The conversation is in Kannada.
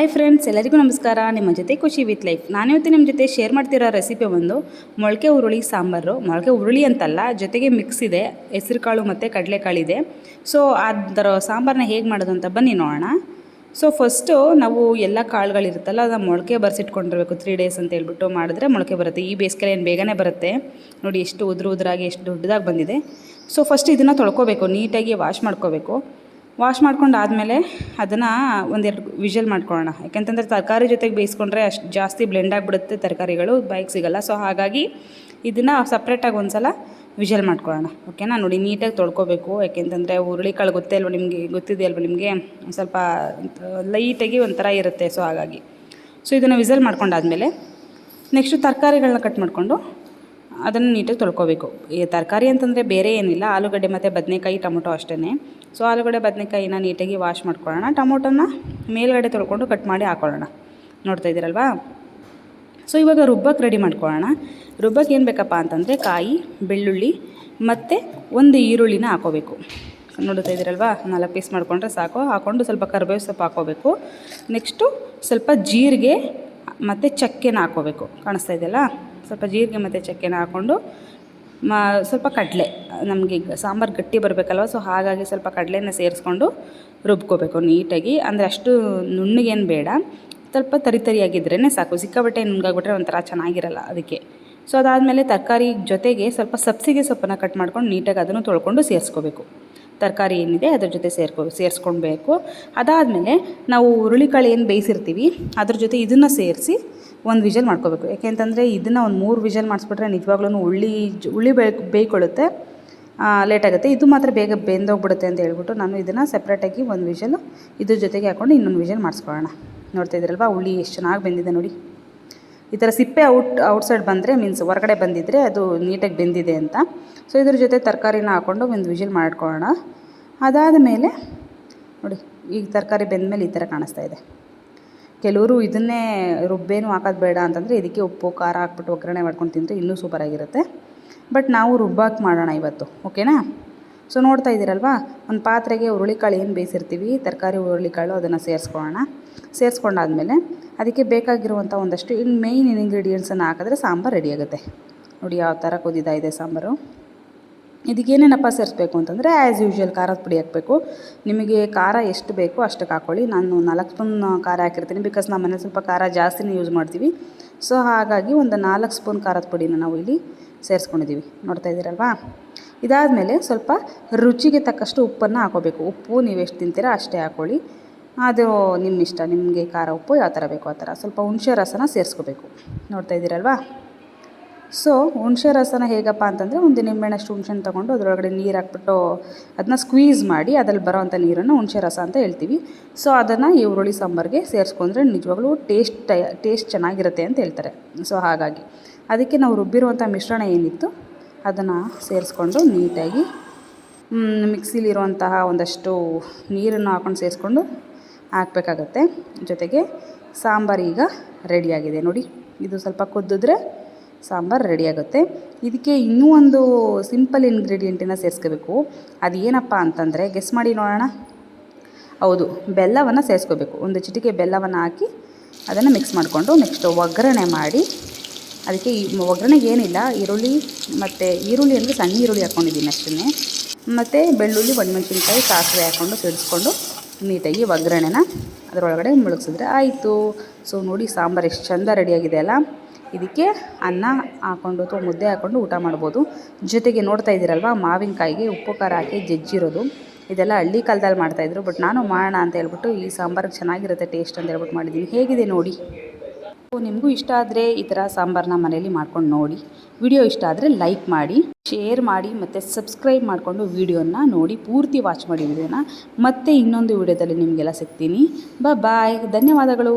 ಹಾಯ್ ಫ್ರೆಂಡ್ಸ್ ಎಲ್ಲರಿಗೂ ನಮಸ್ಕಾರ. ನಿಮ್ಮ ಜೊತೆ ಖುಷಿ ವಿತ್ ಲೈಫ್. ನಾನಿವತ್ತು ನಿಮ್ಮ ಜೊತೆ ಶೇರ್ ಮಾಡ್ತಿರೋ ರೆಸಿಪಿ ಒಂದು ಮೊಳಕೆ ಹುರುಳಿ ಸಾಂಬಾರು. ಮೊಳಕೆ ಹುರುಳಿ ಅಂತಲ್ಲ, ಜೊತೆಗೆ ಮಿಕ್ಸ್ ಇದೆ, ಹೆಸರುಕಾಳು ಮತ್ತು ಕಡಲೆಕಾಳಿದೆ. ಸೊ ಅದರ ಸಾಂಬಾರನ್ನ ಹೇಗೆ ಮಾಡೋದು ಅಂತ ಬನ್ನಿ ನೋಡೋಣ. ಸೊ ಫಸ್ಟು ನಾವು ಎಲ್ಲ ಕಾಳುಗಳಿರುತ್ತಲ್ಲ, ಅದನ್ನ ಮೊಳಕೆ ಬರ್ಸಿಟ್ಕೊಂಡಿರ್ಬೇಕು ತ್ರೀ ಡೇಸ್ ಅಂತ ಹೇಳ್ಬಿಟ್ಟು ಮಾಡಿದ್ರೆ ಮೊಳಕೆ ಬರುತ್ತೆ. ಈ ಬೇಸಿಗೆಲೆ ಏನು ಬೇಗನೆ ಬರುತ್ತೆ. ನೋಡಿ, ಎಷ್ಟು ಉದುರು ಉದುರಾಗಿ, ಎಷ್ಟು ದೊಡ್ಡದಾಗಿ ಬಂದಿದೆ. ಸೊ ಫಸ್ಟ್ ಇದನ್ನು ತೊಳ್ಕೊಬೇಕು, ನೀಟಾಗಿ ವಾಶ್ ಮಾಡ್ಕೋಬೇಕು. ವಾಶ್ ಮಾಡ್ಕೊಂಡು ಆದಮೇಲೆ ಅದನ್ನು ಒಂದೆರಡು ವಿಷಲ್ ಮಾಡ್ಕೊಳ್ಳೋಣ. ಯಾಕೆಂತಂದರೆ ತರಕಾರಿ ಜೊತೆಗೆ ಬೇಯಿಸ್ಕೊಂಡ್ರೆ ಅಷ್ಟು ಜಾಸ್ತಿ ಬ್ಲೆಂಡ್ ಆಗಿಬಿಡುತ್ತೆ ತರಕಾರಿಗಳು ಬೈಕ್ ಸಿಗಲ್ಲ ಸೊ ಹಾಗಾಗಿ ಇದನ್ನು ಸಪ್ರೇಟಾಗಿ ಒಂದು ಸಲ ವಿಷಲ್ ಮಾಡ್ಕೊಳ್ಳೋಣ. ಓಕೆನಾ? ನೋಡಿ, ನೀಟಾಗಿ ತೊಳ್ಕೊಬೇಕು. ಯಾಕೆಂತಂದರೆ ಹುರುಳಿಕಾಳು ಗೊತ್ತೇ ಅಲ್ವ ನಿಮಗೆ? ಗೊತ್ತಿದೆ ಅಲ್ವ ನಿಮಗೆ? ಸ್ವಲ್ಪ ಲೈಟಾಗಿ ಒಂಥರ ಇರುತ್ತೆ. ಸೊ ಹಾಗಾಗಿ. ಸೊ ಇದನ್ನು ವಿಸಲ್ ಮಾಡ್ಕೊಂಡಾದಮೇಲೆ ನೆಕ್ಸ್ಟು ತರಕಾರಿಗಳನ್ನ ಕಟ್ ಮಾಡಿಕೊಂಡು ಅದನ್ನು ನೀಟಾಗಿ ತೊಳ್ಕೊಬೇಕು. ಈ ತರಕಾರಿ ಅಂತಂದರೆ ಬೇರೆ ಏನಿಲ್ಲ. ಆಲೂಗಡ್ಡೆ ಮತ್ತು ಬದನೆಕಾಯಿ, ಟೊಮೊಟೊ ಅಷ್ಟೇ ಸೊ ಆಲೂಗಡ್ಡೆ ಬದನೆಕಾಯಿನ ನೀಟಾಗಿ ವಾಶ್ ಮಾಡ್ಕೊಳ್ಳೋಣ. ಟೊಮೊಟೊನ ಮೇಲ್ಗಡೆ ತೊಳ್ಕೊಂಡು ಕಟ್ ಮಾಡಿ ಹಾಕೊಳ್ಳೋಣ. ನೋಡ್ತಾ ಇದ್ದೀರಲ್ವಾ? ಸೊ ಇವಾಗ ರುಬ್ಬಕ್ಕೆ ರೆಡಿ ಮಾಡ್ಕೊಳ್ಳೋಣ. ರುಬ್ಬಕ್ಕೆ ಏನು ಬೇಕಪ್ಪ ಅಂತಂದರೆ ಕಾಯಿ, ಬೆಳ್ಳುಳ್ಳಿ ಮತ್ತು ಒಂದು ಈರುಳ್ಳಿನ ಹಾಕೋಬೇಕು. ನೋಡ್ತಾ ಇದ್ದೀರಲ್ವಾ? ನಾಲ್ಕು ಪೀಸ್ ಮಾಡಿಕೊಂಡ್ರೆ ಸಾಕು. ಹಾಕ್ಕೊಂಡು ಸ್ವಲ್ಪ ಕರ್ಬೇವು ಸೊಪ್ಪು ಹಾಕೋಬೇಕು. ನೆಕ್ಸ್ಟು ಸ್ವಲ್ಪ ಜೀರಿಗೆ ಮತ್ತು ಚಕ್ಕೆನ ಹಾಕೋಬೇಕು. ಕಾಣಿಸ್ತಾ ಇದೆಯಲ್ಲ? ಸ್ವಲ್ಪ ಜೀರಿಗೆ ಮತ್ತು ಚಕ್ಕೆನ ಹಾಕ್ಕೊಂಡು ಮ, ಸ್ವಲ್ಪ ಕಡಲೆ. ನಮಗೆ ಸಾಂಬಾರು ಗಟ್ಟಿ ಬರಬೇಕಲ್ವ, ಸೊ ಹಾಗಾಗಿ ಸ್ವಲ್ಪ ಕಡಲೆನ ಸೇರಿಸ್ಕೊಂಡು ರುಬ್ಕೋಬೇಕು ನೀಟಾಗಿ. ಅಂದರೆ ಅಷ್ಟು ನುಣ್ಣಗೇನು ಬೇಡ. ಸ್ವಲ್ಪ ತರಿ ತರಿಯಾಗಿದ್ರೇ ಸಾಕು. ಸಿಕ್ಕಾಬಟ್ಟೆ ನುಣ್ಣಗಾಗ್ಬಿಟ್ರೆ ಒಂಥರ ಚೆನ್ನಾಗಿರಲ್ಲ ಅದಕ್ಕೆ. ಸೊ ಅದಾದಮೇಲೆ ತರಕಾರಿ ಜೊತೆಗೆ ಸ್ವಲ್ಪ ಸಬ್ಸಿಗೆ ಸೊಪ್ಪನ್ನು ಕಟ್ ಮಾಡ್ಕೊಂಡು ನೀಟಾಗಿ ಅದನ್ನು ತೊಳ್ಕೊಂಡು ಸೇರಿಸ್ಕೋಬೇಕು. ತರಕಾರಿ ಏನಿದೆ ಅದ್ರ ಜೊತೆ ಸೇರ್ಕೊ, ಸೇರಿಸ್ಕೊಳ್ಬೇಕು. ಅದಾದಮೇಲೆ ನಾವು ಹುರುಳಿಕಾಳು ಏನು ಬೇಯಿಸಿರ್ತೀವಿ, ಅದ್ರ ಜೊತೆ ಇದನ್ನು ಸೇರಿಸಿ ಒಂದು ವಿಷಲ್ ಮಾಡ್ಕೋಬೇಕು. ಯಾಕೆಂತಂದರೆ ಇದನ್ನು ಒಂದು ಮೂರು ವಿಷಲ್ ಮಾಡಿಸ್ಬಿಟ್ರೆ ನಿಜವಾಗ್ಲೂ ಉಳ್ಳಿ ಉಳ್ಳಿ ಬೇ, ಬೇಯ್ಕೊಳ್ಳುತ್ತೆ. ಲೇಟಾಗುತ್ತೆ ಇದು ಮಾತ್ರ ಬೇಗ ಬೆಂದೋಗ್ಬಿಡುತ್ತೆ ಅಂತ ಹೇಳ್ಬಿಟ್ಟು ನಾನು ಇದನ್ನು ಸಪ್ರೇಟಾಗಿ ಒಂದು ವಿಷಲು ಇದ್ರ ಜೊತೆಗೆ ಹಾಕ್ಕೊಂಡು ಇನ್ನೊಂದು ವಿಷಲ್ ಮಾಡಿಸ್ಕೊಳ್ಳೋಣ. ನೋಡ್ತಾ ಉಳ್ಳಿ ಎಷ್ಟು ಚೆನ್ನಾಗಿ ಬೆಂದಿದೆ ನೋಡಿ. ಈ ಥರ ಸಿಪ್ಪೆ ಔಟ್, ಔಟ್ಸೈಡ್ ಬಂದರೆ ಮೀನ್ಸ್ ಹೊರಗಡೆ ಬಂದಿದ್ದರೆ ಅದು ನೀಟಾಗಿ ಬೆಂದಿದೆ ಅಂತ. ಸೊ, ಇದ್ರ ಜೊತೆ ತರಕಾರಿನ ಹಾಕ್ಕೊಂಡು ಒಂದು ವಿಷಲ್ ಮಾಡ್ಕೊಳ್ಳೋಣ. ಅದಾದ ಮೇಲೆ ನೋಡಿ ಈಗ ತರಕಾರಿ ಬೆಂದಮೇಲೆ ಈ ಥರ ಕಾಣಿಸ್ತಾ ಇದೆ. ಕೆಲವರು ಇದನ್ನೇ ರುಬ್ಬೇನು ಹಾಕೋದು ಬೇಡ ಅಂತಂದರೆ ಇದಕ್ಕೆ ಉಪ್ಪು, ಖಾರ ಹಾಕ್ಬಿಟ್ಟು ಒಗ್ಗರಣೆ ಮಾಡ್ಕೊಂಡು ತಿಂದರೆ ಇನ್ನೂ ಸೂಪರಾಗಿರುತ್ತೆ ಬಟ್ ನಾವು ರುಬ್ಬಾಕಿ ಮಾಡೋಣ ಇವತ್ತು ಓಕೆನಾ ಸೊ ನೋಡ್ತಾ ಇದ್ದೀರಲ್ವಾ? ಒಂದು ಪಾತ್ರೆಗೆ ಹುರುಳಿಕಾಳು ಏನು ಬೇಯಿಸಿರ್ತೀವಿ? ತರಕಾರಿ ಹುರುಳಿಕಾಳು ಅದನ್ನು ಸೇರಿಸ್ಕೊಳ್ಳೋಣ. ಸೇರಿಸ್ಕೊಂಡಾದ್ಮೇಲೆ ಅದಕ್ಕೆ ಬೇಕಾಗಿರುವಂಥ ಒಂದಷ್ಟು ಇನ್ನು ಮೇಯ್ನ್ ಇಂಗ್ರೀಡಿಯೆಂಟ್ಸನ್ನು ಹಾಕಿದ್ರೆ ಸಾಂಬಾರು ರೆಡಿಯಾಗುತ್ತೆ ನೋಡಿ ಯಾವ ಥರ ಕುದಿದಾ ಇದೆ ಸಾಂಬಾರು. ಇದಕ್ಕೇನೇನಪ್ಪ ಸೇರಿಸ್ಬೇಕು ಅಂತಂದರೆ ಆ್ಯಸ್ ಯೂಶ್ವಲ್ ಖಾರದ ಪುಡಿ ಹಾಕಬೇಕು. ನಿಮಗೆ ಖಾರ ಎಷ್ಟು ಬೇಕೋ ಅಷ್ಟಕ್ಕೆ ಹಾಕ್ಕೊಳ್ಳಿ ನಾನು ನಾಲ್ಕು ಸ್ಪೂನ್ ಖಾರ ಹಾಕಿರ್ತೀನಿ. ಬಿಕಾಸ್ ನಮ್ಮ ಮನೇಲಿ ಸ್ವಲ್ಪ ಖಾರ ಜಾಸ್ತಿನೇ ಯೂಸ್ ಮಾಡ್ತೀವಿ. ಸೊ ಹಾಗಾಗಿ ಒಂದು ನಾಲ್ಕು ಸ್ಪೂನ್ ಖಾರದ ಪುಡಿನ ನಾವು ಇಲ್ಲಿ ಸೇರಿಸ್ಕೊಂಡಿದ್ದೀವಿ. ನೋಡ್ತಾ ಇದ್ದೀರಲ್ವಾ? ಇದಾದಮೇಲೆ ಸ್ವಲ್ಪ ರುಚಿಗೆ ತಕ್ಕಷ್ಟು ಉಪ್ಪನ್ನು ಹಾಕೋಬೇಕು. ಉಪ್ಪು ನೀವು ಎಷ್ಟು ತಿಂತೀರಾ ಅಷ್ಟೇ ಹಾಕ್ಕೊಳ್ಳಿ ಅದು ನಿಮ್ಮ ಇಷ್ಟ. ನಿಮಗೆ ಖಾರ ಉಪ್ಪು ಯಾವ ಥರ ಬೇಕೋ ಆ ಥರ. ಸ್ವಲ್ಪ ಹುಣಸೆ ರಸನ ಸೇರಿಸ್ಕೋಬೇಕು. ನೋಡ್ತಾ ಇದ್ದೀರಲ್ವಾ? ಸೊ ಹುಣಸೆ ರಸನ ಹೇಗಪ್ಪ ಅಂತಂದರೆ ಒಂದು ನಿಂಬೆಹಣ್ಣಷ್ಟು ಹುಣಸೆನ ತೊಗೊಂಡು ಅದರೊಳಗಡೆ ನೀರು ಹಾಕ್ಬಿಟ್ಟು ಅದನ್ನ ಸ್ಕ್ವೀಸ್ ಮಾಡಿ ಅದ್ರಲ್ಲಿ ಬರೋವಂಥ ನೀರನ್ನು ಹುಣಸೆ ರಸ ಅಂತ ಹೇಳ್ತೀವಿ. ಸೊ ಅದನ್ನು ಈ ಹುರುಳಿ ಸಾಂಬಾರಿಗೆ ಸೇರಿಸ್ಕೊಂಡ್ರೆ ನಿಜವಾಗ್ಲೂ ಟೇಸ್ಟ್ ಟೇಸ್ಟ್ ಚೆನ್ನಾಗಿರುತ್ತೆ ಅಂತ ಹೇಳ್ತಾರೆ. ಸೊ ಹಾಗಾಗಿ ಅದಕ್ಕೆ ನಾವು ರುಬ್ಬಿರುವಂಥ ಮಿಶ್ರಣ ಏನಿತ್ತು ಅದನ್ನು ಸೇರಿಸ್ಕೊಂಡು ನೀಟಾಗಿ ಮಿಕ್ಸಿಲಿರುವಂತಹ ಒಂದಷ್ಟು ನೀರನ್ನು ಹಾಕೊಂಡು ಸೇರಿಸ್ಕೊಂಡು ಹಾಕಬೇಕಾಗತ್ತೆ. ಜೊತೆಗೆ ಸಾಂಬಾರು ಈಗ ರೆಡಿಯಾಗಿದೆ ನೋಡಿ. ಇದು ಸ್ವಲ್ಪ ಕುದ್ದಿದ್ರೆ ಸಾಂಬಾರು ರೆಡಿಯಾಗುತ್ತೆ ಇದಕ್ಕೆ ಇನ್ನೂ ಒಂದು ಸಿಂಪಲ್ ಇಂಗ್ರೀಡಿಯೆಂಟನ್ನು ಸೇರಿಸ್ಕೋಬೇಕು. ಅದು ಏನಪ್ಪ ಅಂತಂದರೆ ಗೆಸ್ ಮಾಡಿ ನೋಡೋಣ. ಹೌದು, ಬೆಲ್ಲವನ್ನು ಸೇರಿಸ್ಕೋಬೇಕು. ಒಂದು ಚಿಟಿಕೆ ಬೆಲ್ಲವನ್ನು ಹಾಕಿ ಅದನ್ನು ಮಿಕ್ಸ್ ಮಾಡಿಕೊಂಡು ನೆಕ್ಸ್ಟ್ ಒಗ್ಗರಣೆ ಮಾಡಿ, ಅದಕ್ಕೆ ಈ ಒಗ್ಗರಣೆಗೆ ಏನಿಲ್ಲ, ಈರುಳ್ಳಿ ಮತ್ತು ಈರುಳ್ಳಿ ಅಂದರೆ ಸಣ್ಣ ಈರುಳ್ಳಿ ಹಾಕ್ಕೊಂಡಿದ್ದೀನಿ ಅಷ್ಟೇ ಮತ್ತು ಬೆಳ್ಳುಳ್ಳಿ, ಒಣಮೆಣಸಿನ್ಕಾಯಿ, ಸಾಸಿವೆ ಹಾಕ್ಕೊಂಡು ಸಿಡಿಸ್ಕೊಂಡು ನೀಟಾಗಿ ಒಗ್ಗರಣೆನ ಅದರೊಳಗಡೆ ಮುಳುಗಿಸಿದ್ರೆ ಆಯಿತು. ಸೊ ನೋಡಿ ಸಾಂಬಾರು ಎಷ್ಟು ಚೆಂದ ರೆಡಿಯಾಗಿದೆ ಅಲ್ಲ. ಇದಕ್ಕೆ ಅನ್ನ ಹಾಕ್ಕೊಂಡು ಅಥವಾ ಮುದ್ದೆ ಹಾಕ್ಕೊಂಡು ಊಟ ಮಾಡ್ಬೋದು. ಜೊತೆಗೆ ನೋಡ್ತಾ ಇದ್ದೀರಲ್ವ, ಮಾವಿನಕಾಯಿಗೆ ಉಪ್ಪು, ಖಾರ ಹಾಕಿ ಜಜ್ಜಿರೋದು. ಇದೆಲ್ಲ ಹಳ್ಳಿ ಕಾಲದಲ್ಲಿ ಮಾಡ್ತಾಯಿದ್ರು ಬಟ್ ನಾನು ಮಾಡೋಣ ಅಂತ ಹೇಳ್ಬಿಟ್ಟು ಈ ಸಾಂಬಾರು ಚೆನ್ನಾಗಿರುತ್ತೆ ಟೇಸ್ಟ್ ಅಂತ ಹೇಳ್ಬಿಟ್ಟು ಮಾಡಿದ್ದೀನಿ. ಹೇಗಿದೆ ನೋಡಿ? ನಿಮಗೂ ಇಷ್ಟ ಆದರೆ ಈ ಥರ ಸಾಂಬಾರನ್ನ ಮನೇಲಿ ಮಾಡ್ಕೊಂಡು ನೋಡಿ. ವಿಡಿಯೋ ಇಷ್ಟ ಆದರೆ ಲೈಕ್ ಮಾಡಿ, ಶೇರ್ ಮಾಡಿ ಮತ್ತು ಸಬ್ಸ್ಕ್ರೈಬ್ ಮಾಡಿಕೊಂಡು ವಿಡಿಯೋನ ನೋಡಿ, ಪೂರ್ತಿ ವಾಚ್ ಮಾಡಿ ವಿಡಿಯೋನ. ಮತ್ತೆ ಇನ್ನೊಂದು ವಿಡಿಯೋದಲ್ಲಿ ನಿಮಗೆಲ್ಲ ಸಿಗ್ತೀನಿ. ಬಾಯ್ ಧನ್ಯವಾದಗಳು.